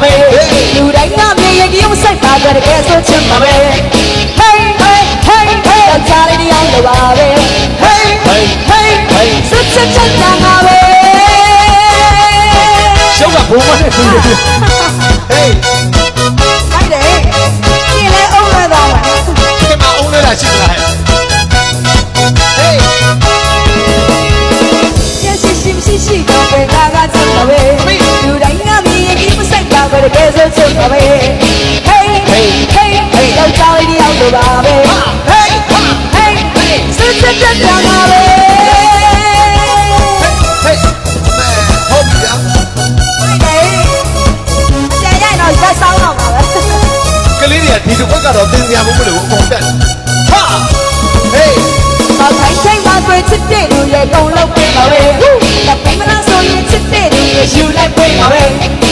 ရှိတော့ပဲငါကချက်မှာပဲလူတိုင်းကမြေရင်ကြီးမဆိုင်တာကြတဲ့ကဲဆိုချက်မှာပဲ Hey hey hey hey အချားလေးတရားလိုပါပဲ Hey hey hey hey စက်ချက်ချက်တာငါပဲရှုပ်ကဘုံမနဲ့သူတွေဟေးဟုတ်တယ်ဒီလေအုံးရတော့မှာဒီမှာအုံးလေးလာရှိသလားဟဲ့ဟေးရရှိရှိရှိရှိတော့ပဲငါကချက်မှာပဲ တာကြတဲ့ကဲဆိုချက်မှာပဲ Hey hey hey hey အချားလေးတရားလိုပါပဲဟေးဟာ Hey hey စက်ချက်ချက်တာငါပဲဟေးဟုတ်ပြီဗျာကျန်ရတော့ရက်ဆောင်တော့မှာပဲကလေးတွေကဒီတစ်ခွက်ကတော့သင်စရာမဟုတ်လို့အကုန်တက်ဟာဟေး။ဘာခိုင်းချိန်မှာတွေ့ချစ်တဲ့လူရဲ့ကုံလုံးပေးပါပဲ။တပိမလားဆိုရင်ချစ်တဲ့လူရဲ့ယူလိုက်ပေးပါပဲ။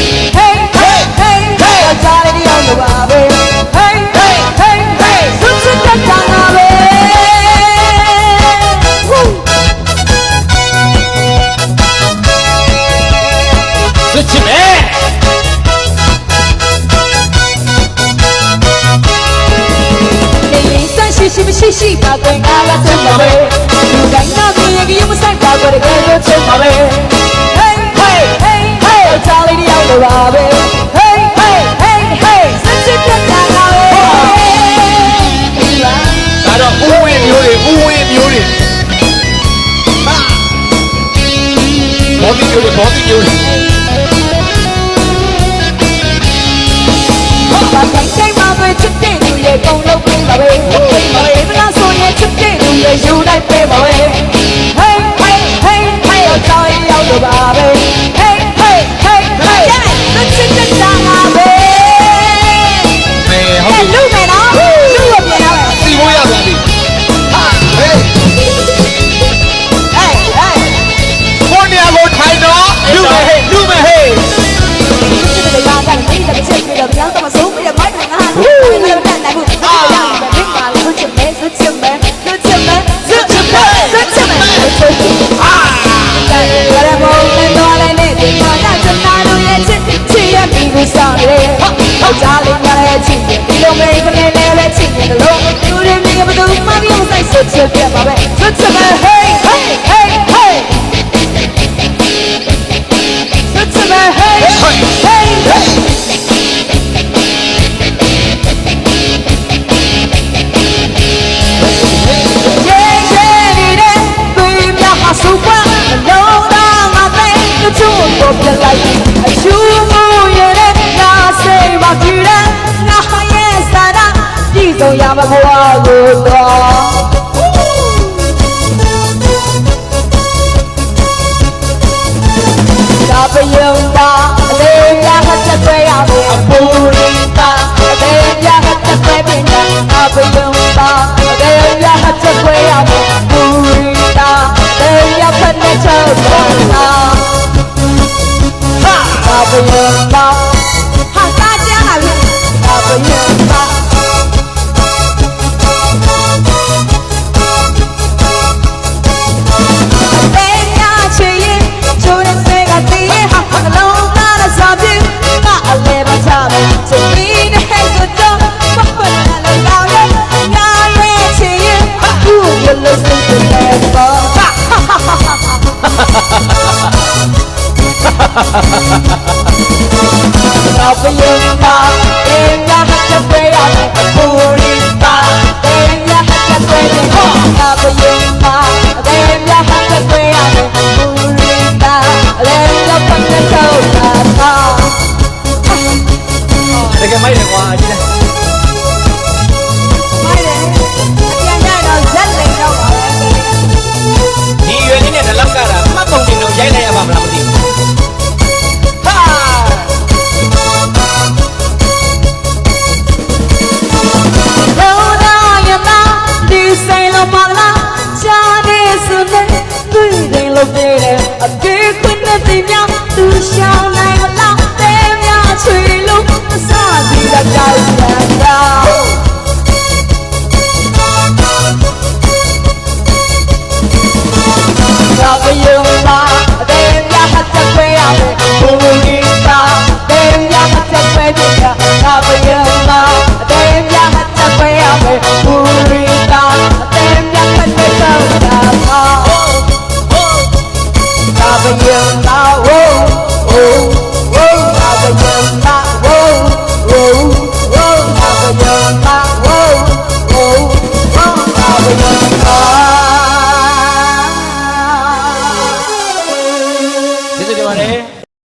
ရှိရှိမရှိရှိပါကွယ်ငါကချင်ပါပဲလူတိုင်းကမြင်ရင်ကြီးမဆိုင်ပါကွယ်တကယ်လို့ချင်ပါပဲ Hey hey hey hey အချာလေးရောက်လို့ပါပဲ Hey hey hey hey စက်ချစ်တက်တာပါပဲဒါတော့ဦးဝင်းမျိုးတွေဦးဝင်းမျိုးတွေဟာဘောတိမျိုးတွေဘောတိမျိုးတွေဘာတိုင်းတိုင်းမှာပဲချစ်တဲ့လူရဲ့ကုံလုံး ပေးပါပဲ။ဘာလဲမလားဆိုရင်ချစ်တဲ့လူရဲ့ယူလိုက်ပေးပါ ဟုတ်ကြလေးမလဲချစ်ဒီလိုမေးကနေလည်းပဲချစ်နေတယ်လို့သူတွေမြင်မလို့မပြောဆိုင်ဆွချစ်ပြပါပဲချစ်ချစ်မဲ hey hey hey hey ချစ်ချစ်မဲ hey hey hey ရဲရဲနေတဲ့တွေ့ ပြည့်စုံရမဘဝကိုတော့ဒါပယုံတာအလေးများဟတ်သက်ွဲရမယ်အပူရင်းတာအလေးများဟတ်သက်ွဲပြင်တာဒါပယုံ ha ha